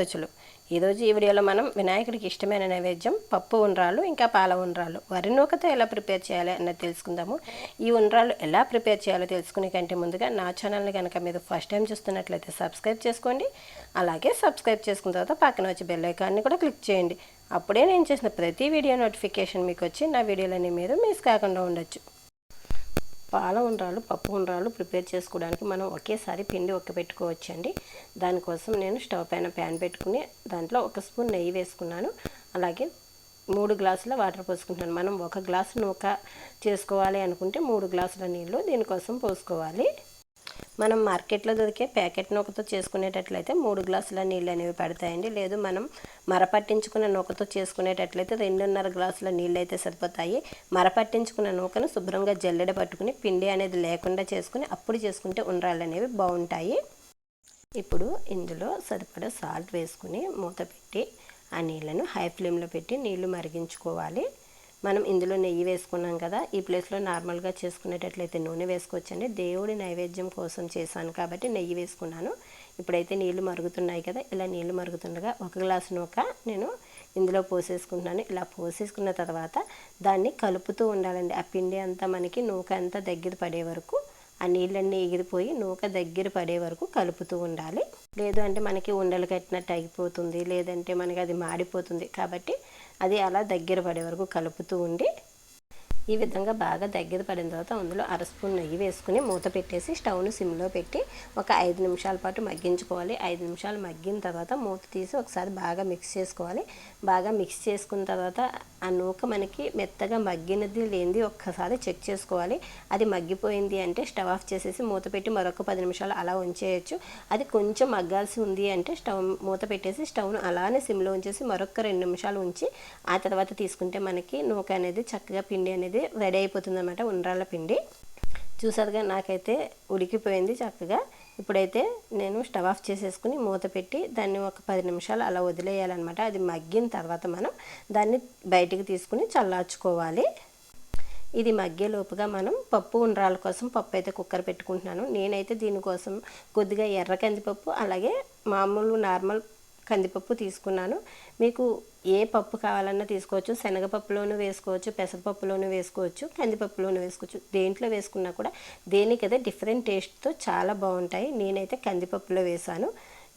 రుచులు. ఈరోజు ఈ వీడియోలో మనం వినాయకుడికి ఇష్టమైన నైవేద్యం పప్పు ఉండ్రాలు ఇంకా పాల ఉండ్రాలు వరి నూకతో ఎలా ప్రిపేర్ చేయాలి అన్నది తెలుసుకుందాము. ఈ ఉండ్రాలు ఎలా ప్రిపేర్ చేయాలో తెలుసుకునే కంటే ముందుగా నా ఛానల్ని కనుక మీరు ఫస్ట్ టైం చూస్తున్నట్లయితే సబ్స్క్రైబ్ చేసుకోండి. అలాగే సబ్స్క్రైబ్ చేసుకున్న తర్వాత పక్కన వచ్చి బెల్ ఐకాన్ని కూడా క్లిక్ చేయండి. అప్పుడే నేను చేసిన ప్రతి వీడియో నోటిఫికేషన్ మీకు వచ్చి నా వీడియోలన్నీ మీరు మిస్ కాకుండా ఉండొచ్చు. పాల ఉండ్రాలు పప్పు ఉండ్రాలు ప్రిపేర్ చేసుకోవడానికి మనం ఒకేసారి పిండి ఒక్క పెట్టుకోవచ్చండి దానికోసం నేను స్టవ్ పైన ప్యాన్ పెట్టుకుని దాంట్లో ఒక స్పూన్ నెయ్యి వేసుకున్నాను. అలాగే మూడు గ్లాసుల వాటర్ పోసుకుంటున్నాను. మనం ఒక గ్లాసు నూక చేసుకోవాలి అనుకుంటే మూడు గ్లాసుల నీళ్ళు దీనికోసం పోసుకోవాలి. మనం మార్కెట్లో దొరికే ప్యాకెట్ నూకతో చేసుకునేటట్లయితే మూడు గ్లాసుల నీళ్ళు అనేవి పడతాయండి. లేదు మనం మరపట్టించుకున్న నూకతో చేసుకునేటట్లయితే రెండున్నర గ్లాసుల నీళ్ళు అయితే సరిపోతాయి. మరపట్టించుకున్న నూకను శుభ్రంగా జల్లెడ పట్టుకుని పిండి అనేది లేకుండా చేసుకుని అప్పుడు చేసుకుంటే ఉండ్రాళ్ళు అనేవి బాగుంటాయి. ఇప్పుడు ఇందులో సరిపడా సాల్ట్ వేసుకుని మూత పెట్టి ఆ నీళ్ళను హై ఫ్లేమ్లో పెట్టి నీళ్ళు మరిగించుకోవాలి. మనం ఇందులో నెయ్యి వేసుకున్నాం కదా ఈ ప్లేస్లో నార్మల్గా చేసుకునేటట్లయితే నూనె వేసుకోవచ్చండి. దేవుడి నైవేద్యం కోసం చేశాను కాబట్టి నెయ్యి వేసుకున్నాను. ఇప్పుడైతే నీళ్ళు మరుగుతున్నాయి కదా ఇలా నీళ్ళు మరుగుతుండగా ఒక గ్లాసు నూక నేను ఇందులో పోసేసుకుంటున్నాను. ఇలా పోసేసుకున్న తర్వాత దాన్ని కలుపుతూ ఉండాలండి. ఆ పిండి అంతా మనకి నూక అంతా దగ్గర పడే వరకు ఆ నీళ్ళన్నీ ఎగిరిపోయి నూక దగ్గర పడే వరకు కలుపుతూ ఉండాలి. లేదు అంటే మనకి ఉండలు కట్టినట్టు అయిపోతుంది లేదంటే మనకి అది మాడిపోతుంది. కాబట్టి అది అలా దగ్గర పడే వరకు కలుపుతూ ఉండి ఈ విధంగా బాగా దగ్గర పడిన తర్వాత అందులో అర స్పూన్ నెయ్యి వేసుకుని మూత పెట్టేసి స్టవ్ను సిమ్లో పెట్టి ఒక ఐదు నిమిషాల పాటు మగ్గించుకోవాలి. ఐదు నిమిషాలు మగ్గిన తర్వాత మూత తీసి ఒకసారి బాగా మిక్స్ చేసుకోవాలి. బాగా మిక్స్ చేసుకున్న తర్వాత ఆ నూక మనకి మెత్తగా మగ్గినది లేనిది ఒక్కసారి చెక్ చేసుకోవాలి. అది మగ్గిపోయింది అంటే స్టవ్ ఆఫ్ చేసేసి మూత పెట్టి మరొక పది నిమిషాలు అలా ఉంచేయచ్చు. అది కొంచెం మగ్గాల్సి ఉంది అంటే స్టవ్ మూత పెట్టేసి స్టవ్ను అలానే సిమ్లో ఉంచేసి మరొక రెండు నిమిషాలు ఉంచి ఆ తర్వాత తీసుకుంటే మనకి నూక అనేది చక్కగా పిండి అనేది రెడీ అయిపోతుంది అనమాట ఉండ్రాళ్ళ పిండి. చూసారుగా నాకైతే ఉడికిపోయింది చక్కగా. ఇప్పుడైతే నేను స్టవ్ ఆఫ్ చేసేసుకుని మూత పెట్టి దాన్ని ఒక పది నిమిషాలు అలా వదిలేయాలన్నమాట. అది మగ్గిన తర్వాత మనం దాన్ని బయటికి తీసుకుని చల్లార్చుకోవాలి. ఇది మగ్గేలోపుగా మనం పప్పు ఉండ్రాల కోసం పప్పు అయితే కుక్కర్ పెట్టుకుంటున్నాను. నేనైతే దీనికోసం కొద్దిగా ఎర్ర కందిపప్పు అలాగే మామూలు నార్మల్ కందిపప్పు తీసుకున్నాను. మీకు ఏ పప్పు కావాలన్నా తీసుకోవచ్చు. శనగపప్పులోనూ వేసుకోవచ్చు పెసరపప్పులోనూ వేసుకోవచ్చు కందిపప్పులోనూ వేసుకోవచ్చు. దేంట్లో వేసుకున్నా కూడా దేనికైతే డిఫరెంట్ టేస్ట్తో చాలా బాగుంటాయి. నేనైతే కందిపప్పులో వేశాను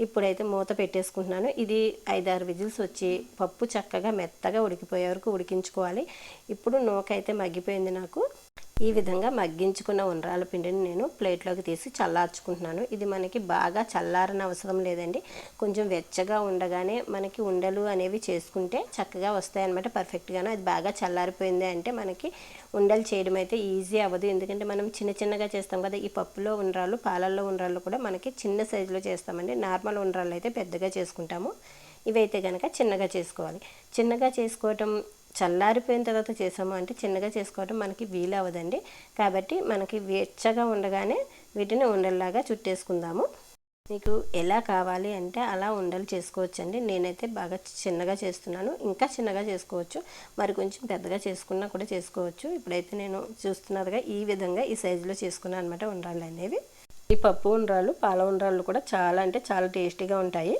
ఇప్పుడైతే మూత పెట్టేసుకుంటున్నాను. ఇది ఐదారు విజిల్స్ వచ్చి పప్పు చక్కగా మెత్తగా ఉడికిపోయే వరకు ఉడికించుకోవాలి. ఇప్పుడు నూకైతే మగ్గిపోయింది నాకు. ఈ విధంగా మగ్గించుకున్న ఉండ్రాల పిండిని నేను ప్లేట్లోకి తీసి చల్లార్చుకుంటున్నాను. ఇది మనకి బాగా చల్లారని అవసరం లేదండి. కొంచెం వెచ్చగా ఉండగానే మనకి ఉండలు అనేవి చేసుకుంటే చక్కగా వస్తాయన్నమాట పర్ఫెక్ట్గాను. అది బాగా చల్లారిపోయింది అంటే మనకి ఉండలు చేయడం అయితే ఈజీ అవ్వదు. ఎందుకంటే మనం చిన్న చిన్నగా చేస్తాం కదా ఈ పప్పులో ఉండ్రాలు పాలల్లో ఉండ్రాలు కూడా మనకి చిన్న సైజులో చేస్తామండి. నార్మల్ ఉండ్రాలు అయితే పెద్దగా చేసుకుంటాము. ఇవైతే కనుక చిన్నగా చేసుకోవాలి. చిన్నగా చేసుకోవటం చల్లారిపోయిన తర్వాత చేసాము అంటే చిన్నగా చేసుకోవడం మనకి వీలు అవ్వదండి కాబట్టి మనకి వెచ్చగా ఉండగానే వీటిని ఉండల్లాగా చుట్టేసుకుందాము. మీకు ఎలా కావాలి అంటే అలా ఉండలు చేసుకోవచ్చండి. నేనైతే బాగా చిన్నగా చేస్తున్నాను. ఇంకా చిన్నగా చేసుకోవచ్చు. మరి కొంచెం పెద్దగా చేసుకున్నా కూడా చేసుకోవచ్చు. ఇప్పుడైతే నేను చూస్తున్నదిగా ఈ విధంగా ఈ సైజులో చేసుకున్నాను అనమాట ఉండ్రాళ్ళు అనేవి. ఈ పప్పు ఉండ్రాళ్ళు పాల ఉండ్రాళ్ళు కూడా చాలా అంటే చాలా టేస్టీగా ఉంటాయి.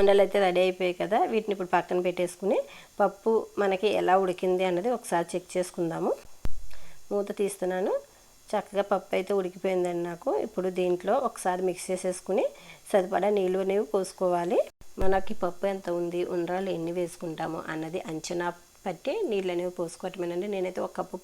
ఉండలు అయితే రెడీ అయిపోయాయి కదా వీటిని ఇప్పుడు పక్కన పెట్టేసుకుని పప్పు మనకి ఎలా ఉడికింది అన్నది ఒకసారి చెక్ చేసుకుందాము. మూత తీస్తున్నాను. చక్కగా పప్పు అయితే ఉడికిపోయిందండి నాకు. ఇప్పుడు దీంట్లో ఒకసారి మిక్స్ చేసేసుకుని సరిపడా నీళ్ళు అనేవి పోసుకోవాలి. మనకి పప్పు ఎంత ఉంది ఉండ్రాలు ఎన్ని వేసుకుంటాము అన్నది అంచనా పట్టి నీళ్ళు అనేవి పోసుకోవటమేనండి నేనైతే ఒక కప్పు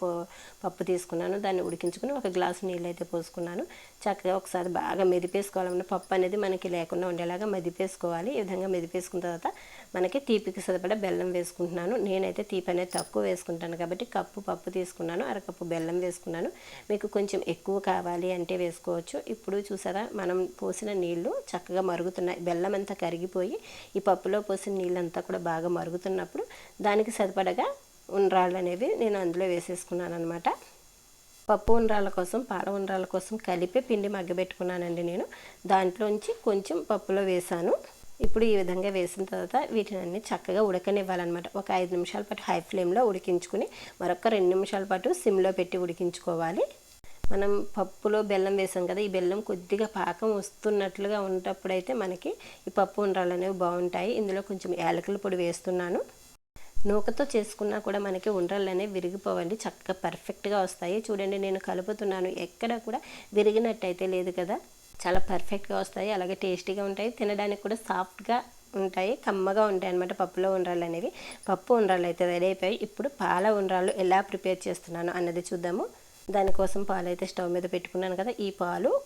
పప్పు తీసుకున్నాను. దాన్ని ఉడికించుకుని ఒక గ్లాసు నీళ్ళు అయితే పోసుకున్నాను. చక్కగా ఒకసారి బాగా మెదిపేసుకోవాలన్న పప్పు అనేది మనకి లేకుండా ఉండేలాగా మెదిపేసుకోవాలి. ఈ విధంగా మెదిపేసుకున్న తర్వాత మనకి తీపికి సరిపడా బెల్లం వేసుకుంటున్నాను. నేనైతే తీపి అనేది తక్కువ వేసుకుంటాను కాబట్టి కప్పు పప్పు తీసుకున్నాను. అరకప్పు బెల్లం వేసుకున్నాను. మీకు కొంచెం ఎక్కువ కావాలి అంటే వేసుకోవచ్చు. ఇప్పుడు చూసారా మనం పోసిన నీళ్ళు చక్కగా మరుగుతున్నాయి. బెల్లం అంతా కరిగిపోయి ఈ పప్పులో పోసిన నీళ్ళంతా కూడా బాగా మరుగుతున్నప్పుడు దానికి ఉండగా ఉండ్రాళ్ళు అనేవి నేను అందులో వేసేసుకున్నాను అనమాట పప్పు ఉండ్రాల కోసం పాల ఉండ్రాల కోసం కలిపి పిండి మగ్గబెట్టుకున్నానండి నేను. దాంట్లోంచి కొంచెం పప్పులో వేసాను. ఇప్పుడు ఈ విధంగా వేసిన తర్వాత వీటిని అన్ని చక్కగా ఉడకనివ్వాలన్నమాట. ఒక ఐదు నిమిషాల పాటు హై ఫ్లేమ్లో ఉడికించుకుని మరొక రెండు నిమిషాల పాటు సిమ్లో పెట్టి ఉడికించుకోవాలి. మనం పప్పులో బెల్లం వేసాం కదా ఈ బెల్లం కొద్దిగా పాకం వస్తున్నట్లుగా ఉన్నప్పుడైతే మనకి ఈ పప్పు ఉండ్రాలు అనేవి బాగుంటాయి. ఇందులో కొంచెం యాలకుల పొడి వేస్తున్నాను. నూకతో చేసుకున్నా కూడా మనకి ఉండ్రాలు అనేవి విరిగిపోవండి. చక్కగా పర్ఫెక్ట్గా వస్తాయి. చూడండి నేను కలుపుతున్నాను. ఎక్కడ కూడా విరిగినట్టయితే లేదు కదా. చాలా పర్ఫెక్ట్గా వస్తాయి. అలాగే టేస్టీగా ఉంటాయి. తినడానికి కూడా సాఫ్ట్గా ఉంటాయి. కమ్మగా ఉంటాయి అనమాట పప్పులో ఉండ్రాలు అనేవి. పప్పు ఉండ్రాలు అయితే రెడీ అయిపోయి ఇప్పుడు పాల ఉండ్రాలు ఎలా ప్రిపేర్ చేస్తున్నాను అన్నది చూద్దాము. దానికోసం పాలు అయితే స్టవ్ మీద పెట్టుకున్నాను కదా. ఈ పాలు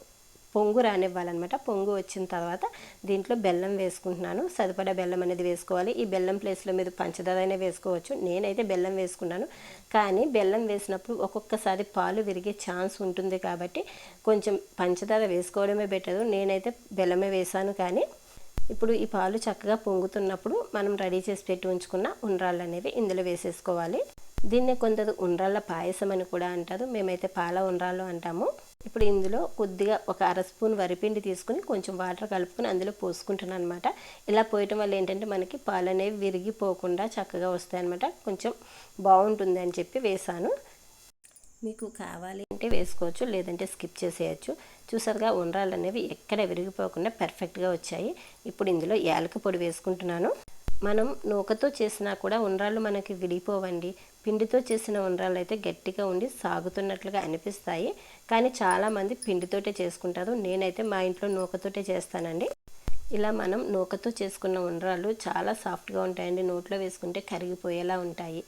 పొంగు రానివ్వాలన్నమాట. పొంగు వచ్చిన తర్వాత దీంట్లో బెల్లం వేసుకుంటున్నాను. సరిపడా బెల్లం అనేది వేసుకోవాలి. ఈ బెల్లం ప్లేస్లో మీరు పంచదార అయినా వేసుకోవచ్చు. నేనైతే బెల్లం వేసుకున్నాను. కానీ బెల్లం వేసినప్పుడు ఒక్కొక్కసారి పాలు విరిగే ఛాన్స్ ఉంటుంది కాబట్టి కొంచెం పంచదార వేసుకోవడమే బెటరు. నేనైతే బెల్లమే వేసాను కానీ ఇప్పుడు ఈ పాలు చక్కగా పొంగుతున్నప్పుడు మనం రెడీ చేసి పెట్టి ఉంచుకున్న ఉండ్రాళ్ళు అనేవి ఇందులో వేసేసుకోవాలి. దీన్ని కొందరు ఉండ్రాళ్ళ పాయసం అని కూడా అంటారు. మేమైతే పాల ఉండ్రాళ్ళు అంటాము. ఇప్పుడు ఇందులో కొద్దిగా ఒక అర స్పూన్ వరిపిండి తీసుకుని కొంచెం వాటర్ కలుపుకొని అందులో పోసుకుంటున్నాను అనమాట ఇలా పోయటం వల్ల ఏంటంటే మనకి పాలు అనేవి విరిగిపోకుండా చక్కగా వస్తాయి అనమాట కొంచెం బాగుంటుంది అని చెప్పి వేసాను. మీకు కావాలి అంటే వేసుకోవచ్చు లేదంటే స్కిప్ చేసేయచ్చు. చూసారుగా ఉండ్రాలు అనేవి ఎక్కడ విరిగిపోకుండా పర్ఫెక్ట్గా వచ్చాయి. ఇప్పుడు ఇందులో యాలక పొడి వేసుకుంటున్నాను. మనం నూకతో చేసినా కూడా ఉండ్రాళ్ళు మనకి విడిపోవండి. పిండితో చేసిన ఉండ్రాళ్ళు అయితే గట్టిగా ఉండి సాగుతున్నట్లుగా అనిపిస్తాయి. కానీ చాలామంది పిండితోటే చేసుకుంటారు. నేనైతే మా ఇంట్లో నూకతోటే చేస్తానండి. ఇలా మనం నూకతో చేసుకున్న ఉండ్రాళ్ళు చాలా సాఫ్ట్గా ఉంటాయండి. నోట్లో వేసుకుంటే కరిగిపోయేలా ఉంటాయి.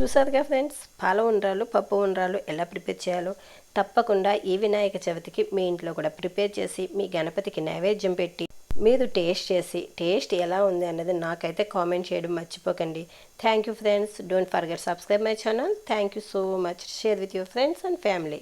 చూసారుగా ఫ్రెండ్స్ పాల ఉండ్రాలు పప్పు ఉండ్రాలు ఎలా ప్రిపేర్ చేయాలో? తప్పకుండా ఈ వినాయక చవితికి మీ ఇంట్లో కూడా ప్రిపేర్ చేసి మీ గణపతికి నైవేద్యం పెట్టి మీరు టేస్ట్ చేసి టేస్ట్ ఎలా ఉంది అన్నది నాకైతే కామెంట్ చేయడం మర్చిపోకండి. Thank you friends don't forget subscribe my channel thank you so much share with your friends and family